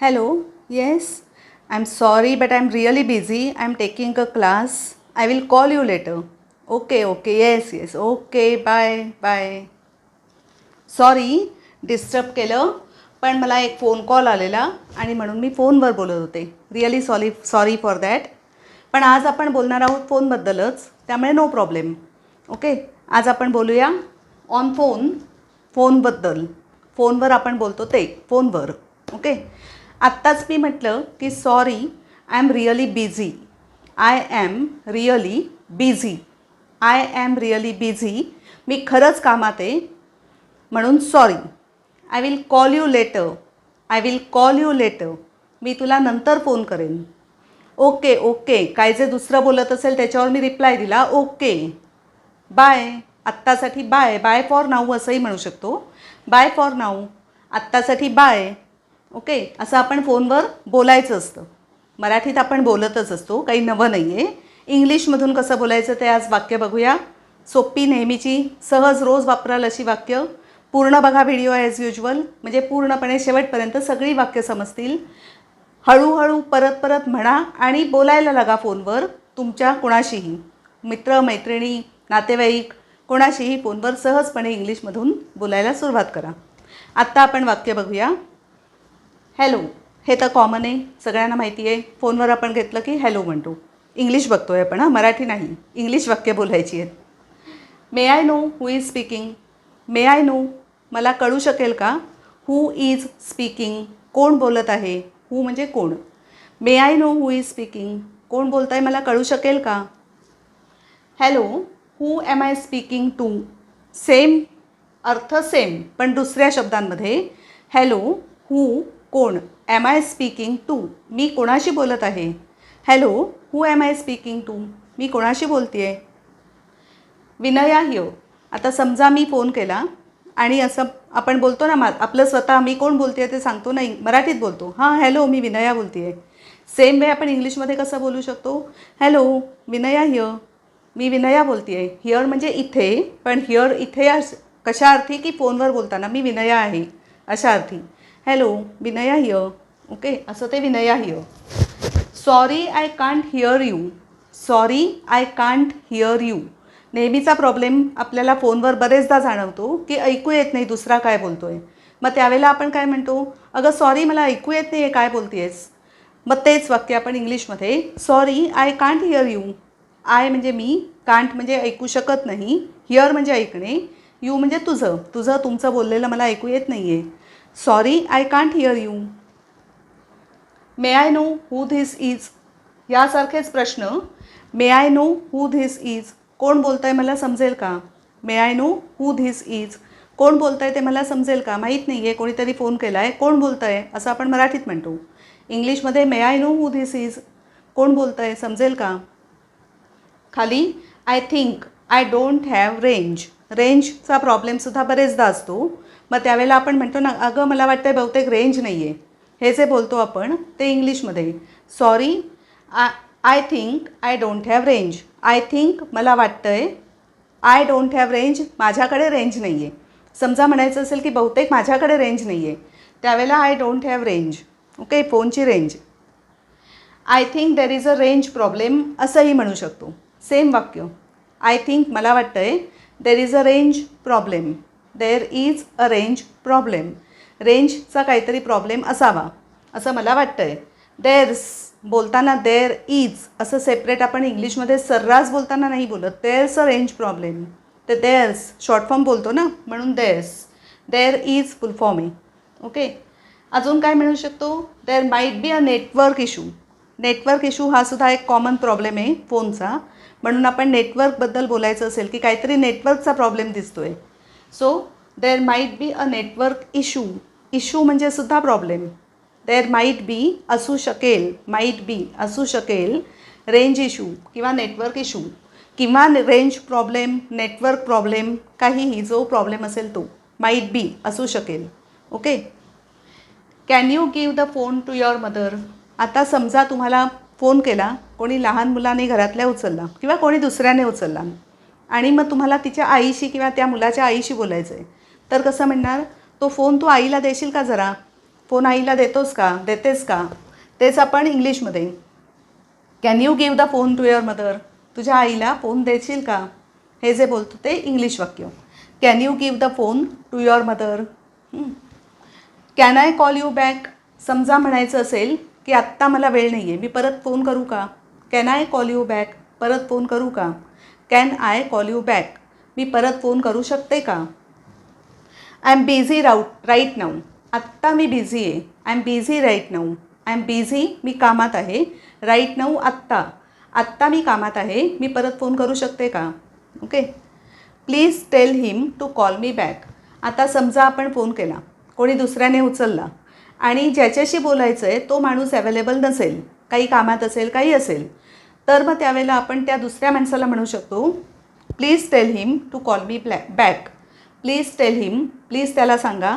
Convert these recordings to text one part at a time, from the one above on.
Hello yes I am sorry but I am really busy I am taking a class I will call you later okay okay yes yes okay bye bye sorry disturb केलं पण मला एक phone call आलेला आणि म्हणून मी फोनवर बोलत होते. Really sorry sorry for that पण आज आपण बोलणार आहोत फोनबद्दलच त्यामुळे नो प्रॉब्लेम ओके आज आपण बोलूया ऑन फोन फोनबद्दल फोनवर आपण बोलतो ते फोनवर ओके आत्ताच मी म्हटलं की sorry I am really busy I am really busy I am really busy मी खरंच कामात आहे. म्हणून sorry I will call you later I will call you later मी तुला नंतर फोन करेन. ओके ओके काय जे दुसरं बोलत असेल त्याच्यावर मी रिप्लाय दिला. ओके बाय आत्तासाठी बाय बाय फॉर नाऊ असंही म्हणू शकतो. बाय फॉर नाऊ आत्तासाठी बाय ओके असं आपण फोनवर बोलायचं असतं. मराठीत आपण बोलतच असतो काही नवं नाही आहे इंग्लिशमधून कसं बोलायचं ते आज वाक्य बघूया. सोपी नेहमीची सहज रोज वापराल अशी वाक्य. पूर्ण बघा व्हिडिओ ॲज युजल म्हणजे पूर्णपणे शेवटपर्यंत सगळी वाक्य समजतील. हळूहळू परत परत म्हणा आणि बोलायला लागा फोनवर तुमच्या कोणाशीही. मित्र मैत्रिणी नातेवाईक कोणाशीही फोनवर सहजपणे इंग्लिशमधून बोलायला सुरुवात करा. आत्ता आपण वाक्य बघूया. हॅलो हे तर कॉमन आहे. सगळ्यांना माहिती आहे. फोनवर आपण घेतलं की हॅलो म्हणतो. इंग्लिश बघतो आहे आपण हां मराठी नाही. इंग्लिश वाक्य बोलायची आहेत. May I know who is speaking may I know मला कळू शकेल का? हू इज स्पीकिंग कोण बोलत आहे? हू म्हणजे कोण? May I know who is speaking कोण बोलत आहे मला कळू शकेल का? Hello who am I speaking to same अर्थ सेम पण दुसऱ्या शब्दांमध्ये हॅलो हू कोण? एम आय स्पीकिंग टू मी कोणाशी बोलत आहे? Hello who am I speaking to मी कोणाशी बोलते आहे विनया हिओ आता समजा मी फोन केला आणि असं आपण बोलतो ना मा आपलं स्वतः मी कोण बोलते आहे ते सांगतो ना मराठीत बोलतो. हां हॅलो मी विनया बोलते आहे सेम वे आपण इंग्लिशमध्ये कसं बोलू शकतो? हॅलो विनया हिअर मी विनया बोलते आहे हिअर म्हणजे इथे पण हिअर इथे कशा अर्थी की फोनवर बोलताना मी विनया आहे अशा अर्थी. हॅलो विनया हिअर ओके असं ते Vinaya hear sorry I can't hear you sorry I can't hear you नेहमीचा प्रॉब्लेम आपल्याला फोनवर बरेचदा जाणवतो की ऐकू येत नाही दुसरा काय बोलतो आहे मग त्यावेळेला आपण काय म्हणतो? अगं सॉरी मला ऐकू येत नाही आहे काय बोलते आहेस मग तेच वाक्य आपण इंग्लिशमध्ये sorry I can't hear you I म्हणजे मी कांट म्हणजे ऐकू शकत नाही हिअर म्हणजे ऐकणे यू म्हणजे तुझं. तुझं तुमचं बोललेलं मला ऐकू येत नाही आहे sorry I can't hear you may I know who this is यासारखेच प्रश्न. May I know who this is कोण बोलत आहे मला समजेल का? May I know who this is कोण बोलत आहे ते मला समजेल का? माहीत नाही आहे कोणीतरी फोन केला आहे कोण बोलत आहे असं आपण मराठीत म्हणतो. इंग्लिशमध्ये may I know who this is कोण बोलत आहे समजेल का? खाली I think I don't have range रेंजचा प्रॉब्लेमसुद्धा बरेचदा असतो. मग त्यावेळेला आपण म्हणतो ना अगं मला वाटतं आहे बहुतेक रेंज नाही आहे हे जे बोलतो आपण ते इंग्लिशमध्ये sorry I I think I don't have range I think मला वाटतं आहे आय डोंट हॅव रेंज माझ्याकडे रेंज नाही आहे समजा म्हणायचं असेल की बहुतेक माझ्याकडे रेंज नाही आहे त्यावेळेला I don't have range okay फोनची range I think there is a range problem असंही म्हणू शकतो. सेम वाक्य. आय थिंक मला वाटतं आहे there is a range problem there is a range problem रेंजचा काहीतरी प्रॉब्लेम असावा. असं मला वाटतं आहे देर्स बोलताना देर इज असं सेपरेट आपण इंग्लिशमध्ये सर्रास बोलताना नाही बोलत. देर्स अ रेंज प्रॉब्लेम ते देर्स शॉर्ट फॉर्म बोलतो ना? म्हणून there's there is full form आहे ओके अजून काय म्हणू शकतो? There might be a network issue network issue हा सुद्धा एक कॉमन प्रॉब्लेम आहे फोनचा म्हणून आपण नेटवर्कबद्दल बोलायचं असेल की काहीतरी नेटवर्कचा प्रॉब्लेम दिसतो आहे so there might be a network issue issue म्हणजे सुद्धा प्रॉब्लेम देर माईट बी असू शकेल माईट बी असू शकेल रेंज इशू किंवा नेटवर्क इशू किंवा रेंज प्रॉब्लेम नेटवर्क प्रॉब्लेम काहीही जो प्रॉब्लेम असेल तो. माईट बी असू शकेल. Okay can you give the phone to your mother आता समजा तुम्हाला फोन केला कोणी लहान मुलाने घरातल्या उचलला किंवा कोणी दुसऱ्याने उचलला. आणि मग तुम्हाला तिच्या आईशी किंवा त्या मुलाच्या आईशी बोलायचं आहे तर कसं म्हणणार? तो फोन तू आईला देशील का जरा? फोन आईला देतोस का? देतेस का? तेच आपण इंग्लिशमध्ये. Can you give the phone to your mother तुझ्या आईला फोन देशील का? हे जे बोलतो ते इंग्लिश वाक्य. Can you give the phone to your mother can I call you back समजा म्हणायचं असेल की आत्ता मला वेळ नाही आहे मी परत फोन करू का? Can I call you back परत फोन करू का? Can I call you back मी परत फोन करू शकते का? I am busy right right now आत्ता मी बिझी आहे. I am busy right now I am busy मी कामात आहे. राईट नाऊ आत्ता. आत्ता मी कामात आहे. मी परत फोन करू शकते का? Okay please tell him to call me back आता समजा आपण फोन केला. कोणी दुसऱ्याने उचलला. आणि ज्याच्याशी बोलायचं आहे तो माणूस अवेलेबल नसेल काही कामात असेल काही असेल तर मग त्यावेळेला आपण त्या दुसऱ्या माणसाला म्हणू शकतो please tell him to call me ब्लॅ back please tell him please त्याला सांगा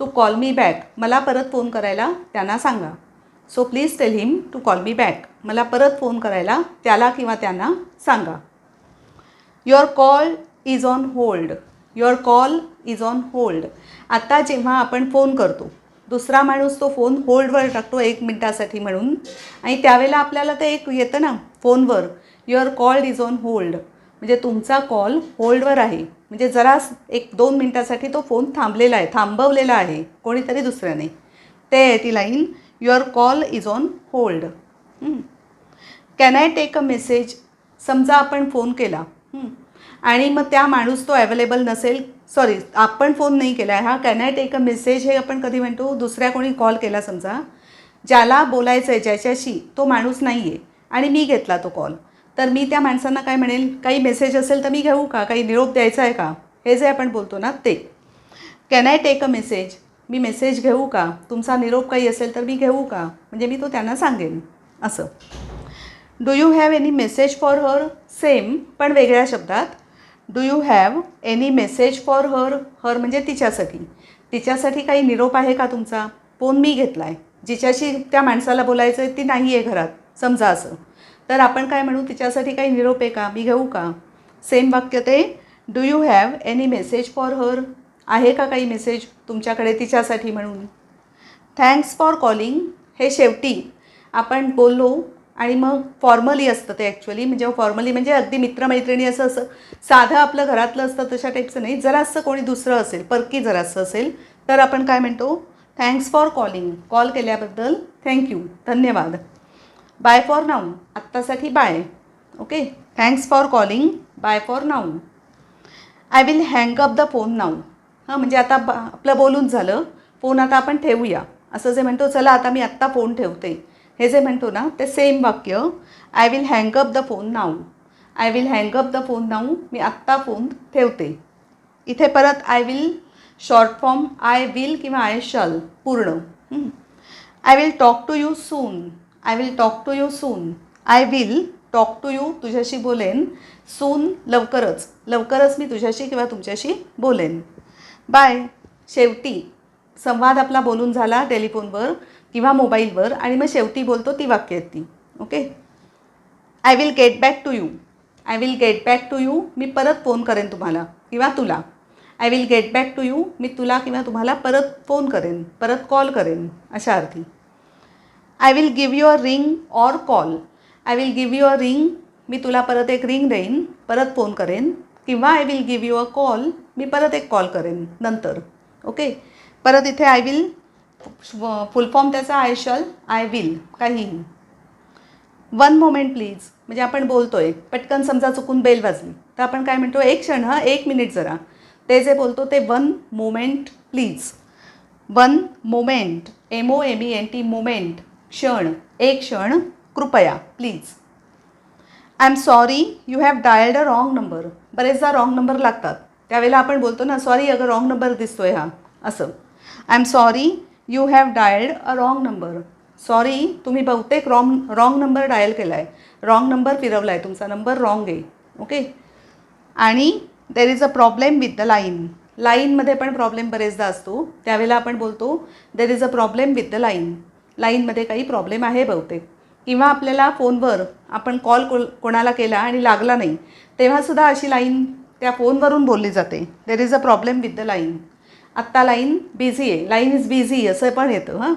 टू कॉल मी बॅक मला परत फोन करायला त्यांना सांगा. So please tell him to call me back मला परत फोन करायला त्याला किंवा त्यांना सांगा. Your call is on hold your call is on hold आता जेव्हा आपण फोन करतो दुसरा माणूस तो फोन होल्डवर टाकतो एक मिनटासाठी म्हणून. आणि त्यावेळेला आपल्याला ते एक येतं ना फोनवर your call is on hold म्हणजे तुमचा कॉल होल्डवर आहे. म्हणजे जरा एक दोन मिनटासाठी तो फोन थांबलेला आहे थांबवलेला आहे कोणीतरी दुसऱ्याने. ते आहे ती line your call is on hold can I take a message समजा आपण फोन केला. आणि मग त्या माणूस तो अवेलेबल नसेल सॉरी आपण फोन नाही केला आहे हा? Can I take a message हे आपण कधी म्हणतो? दुसऱ्या कोणी कॉल केला समजा ज्याला बोलायचं आहे ज्याच्याशी तो माणूस नाही आहे आणि मी घेतला तो कॉल तर मी त्या माणसांना काय म्हणेल? काही मेसेज असेल तर मी घेऊ का? काही निरोप द्यायचा आहे का? हे जे आपण बोलतो ना ते. Can I take a message me message घेऊ का? तुमचा निरोप काही असेल तर मी घेऊ का? म्हणजे मी तो त्यांना सांगेन. असं. Do you have any message for her same पण वेगळ्या शब्दात. Do you have any message for her her म्हणजे तिच्यासाठी. तिच्यासाठी काही निरोप आहे का तुमचा? फोन मी घेतला आहे जिच्याशी त्या माणसाला बोलायचं आहे ती नाही आहे घरात. समजा असं. तर आपण काय म्हणू? तिच्यासाठी काही निरोप आहे का? मी घेऊ का? सेम वाक्य ते. Do you have any message for her आहे का काही मेसेज तुमच्याकडे तिच्यासाठी म्हणून? थँक्स फॉर कॉलिंग हे शेवटी आपण बोललो आणि मग फॉर्मली असतं ते ॲक्च्युली म्हणजे फॉर्मली म्हणजे अगदी मित्रमैत्रिणी असं असं साधं आपलं घरातलं असतं तशा टाईपचं नाही. जरासं कोणी दुसरं असेल परकी जरासं असेल तर आपण काय म्हणतो? थँक्स फॉर कॉलिंग कॉल केल्याबद्दल थँक्यू धन्यवाद. बाय फॉर नाऊ आत्तासाठी bye okay thanks for calling bye for now I will hang up the phone now हां म्हणजे आता आपलं बोलून झालं. फोन आता आपण ठेवूया. असं जे म्हणतो चला आता मी आत्ता फोन ठेवते. हे जे म्हणतो ना ते सेम वाक्य I will hang up the phone now I will hang up the phone now मी आत्ता फोन ठेवते. इथे परत I will short form I will किंवा आय शल पूर्ण. I will talk to you soon I will talk to you soon I will talk to you तुझ्याशी बोलेन सून लवकरच. लवकरच मी तुझ्याशी किंवा तुमच्याशी बोलेन. बाय. शेवटी संवाद आपला बोलून झाला टेलिफोनवर. किंवा मोबाईलवर आणि मग शेवटी बोलतो ती वाक्य आहेत ती. Okay I will get back to you I will get back to you मी परत फोन करेन तुम्हाला किंवा तुला. I will get back to you मी तुला किंवा तुम्हाला परत फोन करेन. परत कॉल करेन. अशा अर्थी. I will give you a ring or call I will give you a ring मी तुला परत एक रिंग देईन. परत फोन करेन. किंवा I will give you a call मी परत एक कॉल करेन. नंतर. ओके परत इथे आय विल फुल फॉर्म त्याचा आय शल आय विल काहीही वन मोमेंट प्लीज म्हणजे आपण बोलतोय पटकन समजा चुकून बेल वाजली. तर आपण काय म्हणतो एक क्षण हा एक मिनिट जरा. ते जे बोलतो ते one moment please one moment M O M E N T moment क्षण एक क्षण कृपया please I am sorry you have dialled a wrong number बरेचदा रॉंग नंबर लागतात. त्यावेळेला आपण बोलतो ना सॉरी अगं रॉंग नंबर दिसतोय हा. असं. I am sorry you have dialled a wrong number sorry तुम्ही बहुतेक रॉंग रॉंग नंबर डायल केला आहे रॉंग नंबर फिरवला आहे तुमचा नंबर रॉंग आहे. ओके आणि there is a problem with the line line पण प्रॉब्लेम बरेचदा असतो. त्यावेळेला आपण बोलतो there is a problem with the line लाईनमध्ये काही प्रॉब्लेम आहे बहुतेक. किंवा आपल्याला फोनवर आपण कॉल को कोणाला केला आणि लागला नाही तेव्हासुद्धा अशी लाईन त्या फोनवरून बोलली जाते. There is a problem with the line आत्ता लाईन बिझी आहे. लाईन इज बिझी असं पण येतं हां.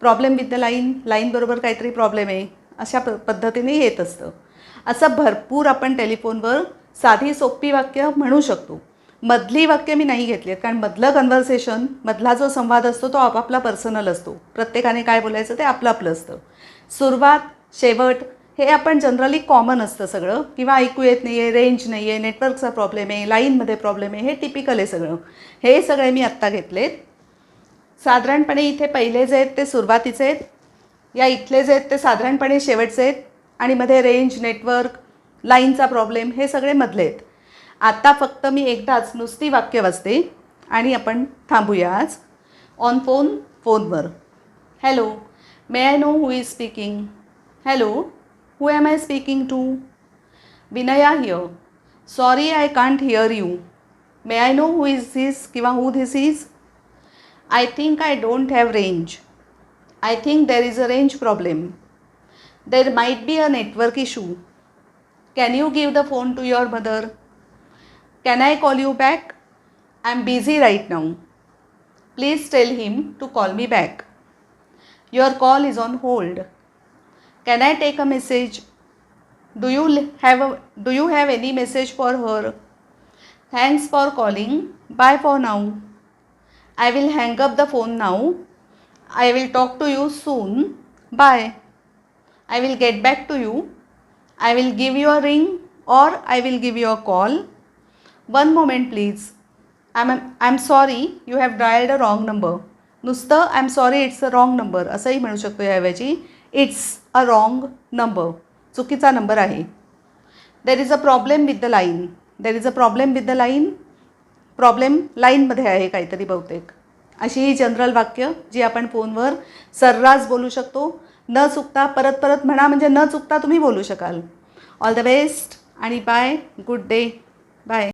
प्रॉब्लेम विथ द लाईन लाईनबरोबर काहीतरी प्रॉब्लेम आहे. अशा प पद्धतीने येत असतं. असं भरपूर आपण टेलिफोनवर साधी सोपी वाक्य म्हणू शकतो. मधली वाक्य मी नाही घेतली आहेत कारण मधलं कन्व्हर्सेशन मधला जो संवाद असतो तो आपापला पर्सनल असतो. प्रत्येकाने काय बोलायचं ते आपलं आपलं असतं. सुरुवात शेवट हे आपण जनरली कॉमन असतं सगळं. किंवा ऐकू येत नाही आहे रेंज नाही आहे नेटवर्कचा प्रॉब्लेम आहे लाईनमध्ये प्रॉब्लेम आहे हे टिपिकल आहे सगळं. हे सगळे मी आत्ता घेतलेत. साधारणपणे इथे पहिले जे आहेत ते सुरुवातीचे आहेत. या इथले जे आहेत ते साधारणपणे शेवटचे आहेत. आणि मध्ये रेंज नेटवर्क लाईनचा प्रॉब्लेम हे सगळे मधले आहेत. आत्ता फक्त मी एकदाच नुसती वाक्य वाचते आणि आपण थांबूया आज. ऑन फोन फोनवर hello may I know who is speaking hello Who am I speaking to? Vinaya here. Sorry, I can't hear you. May I know who is this kiva who this is? I think I don't have range. I think there is a range problem. There might be a network issue. Can you give the phone to your mother? Can I call you back? I'm busy right now. Please tell him to call me back. Your call is on hold. Can I take a message do you have a do you have any message for her thanks for calling bye for now I will hang up the phone now I will talk to you soon bye I will get back to you I will give you a ring or I will give you a call one moment please I am I am sorry you have dialled a wrong number नुसतं I am sorry it's a wrong number असंही म्हणू शकतो याऐवजी. It's a wrong number चुकीचा number आहे. There is a problem with the line there is a problem with the line problem लाईनमध्ये आहे काहीतरी बहुतेक. अशी ही जनरल वाक्य जी आपण फोनवर सर्रास बोलू शकतो. न चुकता परत परत म्हणा म्हणजे न चुकता तुम्ही बोलू शकाल. ऑल द बेस्ट आणि बाय गुड डे बाय